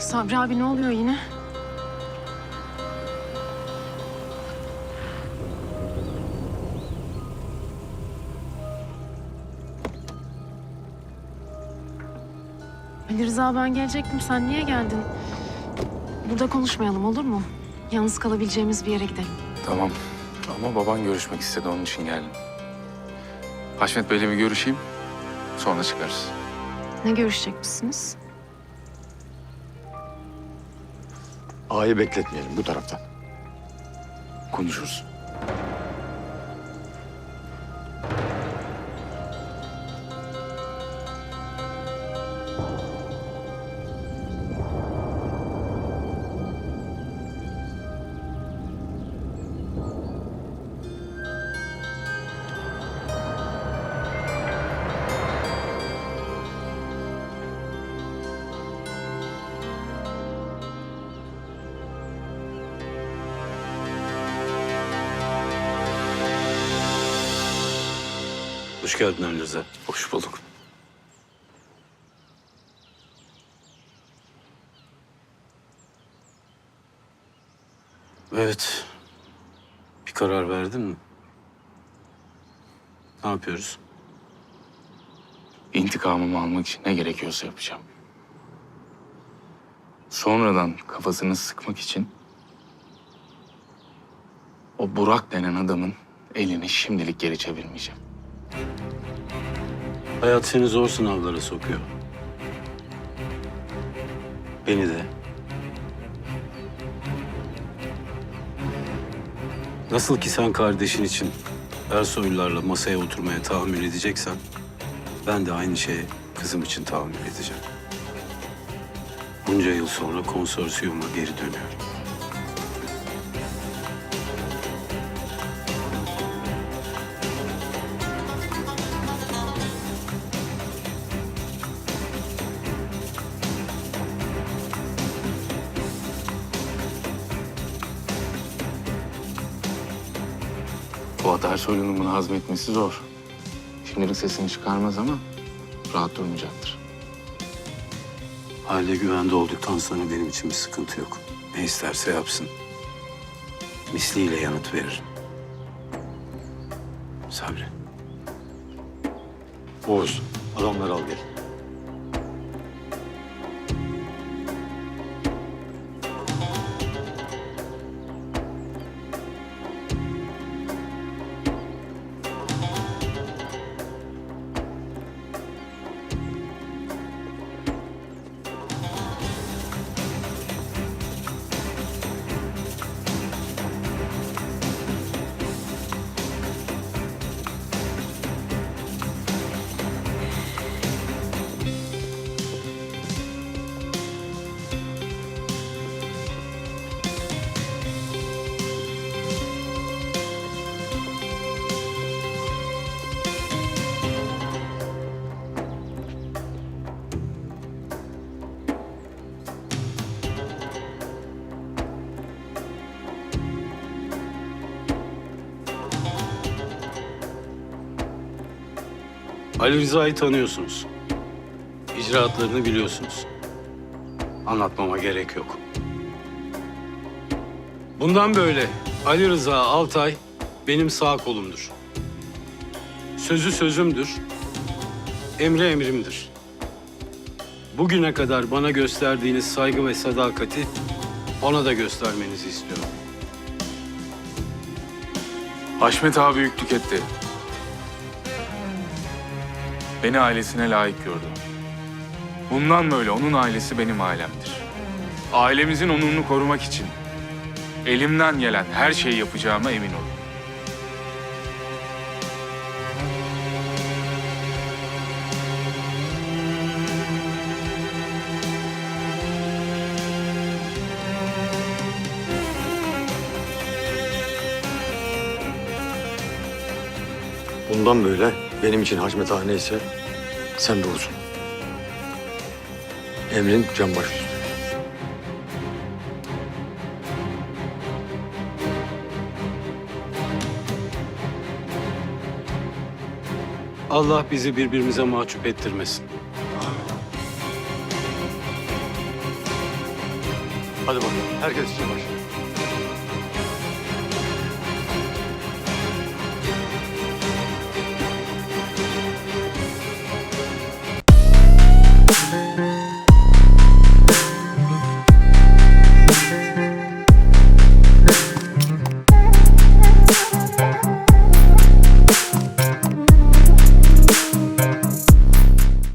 Sabri abi ne oluyor yine? Ali Rıza ben gelecektim. Sen niye geldin? Burada konuşmayalım olur mu? Yalnız kalabileceğimiz bir yere gidelim. Tamam. Ama baban görüşmek istedi onun için geldim. Haşmet Bey'le bir görüşeyim. Sonra çıkarız. Ne görüşecekmişsiniz? Ağayı bekletmeyelim bu taraftan. Konuşuruz. Hoş geldin Rıza. Hoş bulduk. Evet. Bir karar verdin mi? Ne yapıyoruz? İntikamımı almak için ne gerekiyorsa yapacağım. Sonradan kafasını sıkmak için o Burak denen adamın elini şimdilik geri çevirmeyeceğim. Hayat seni zor sınavlara sokuyor. Beni de. Nasıl ki sen kardeşin için Ersoylularla masaya oturmaya tahammül edeceksen... ...ben de aynı şeye kızım için tahammül edeceğim. Bunca yıl sonra konsorsiyuma geri dönüyorum. Fuat Ersoylu'nun bunu hazmetmesi zor. Şimdilik sesini çıkarmaz ama rahat durmayacaktır. Aile güvende olduktan sonra benim için bir sıkıntı yok. Ne isterse yapsın. Misliyle yanıt veririm. Sabri. Oğuz, adamları al gel. Ali Rıza'yı tanıyorsunuz. İcraatlarını biliyorsunuz. Anlatmama gerek yok. Bundan böyle Ali Rıza Altay benim sağ kolumdur. Sözü sözümdür. Emri emrimdir. Bugüne kadar bana gösterdiğiniz saygı ve sadakati ona da göstermenizi istiyorum. Haşmet abi büyüklük etti. Beni ailesine layık gördü. Bundan böyle onun ailesi benim ailemdir. Ailemizin onurunu korumak için elimden gelen her şeyi yapacağıma emin olun. Bundan böyle benim için Hacmet Ağa neyse sen olsun. Emrin can baş üstüne. Allah bizi birbirimize mahcup ettirmesin. Hadi bakalım. Herkes için baş.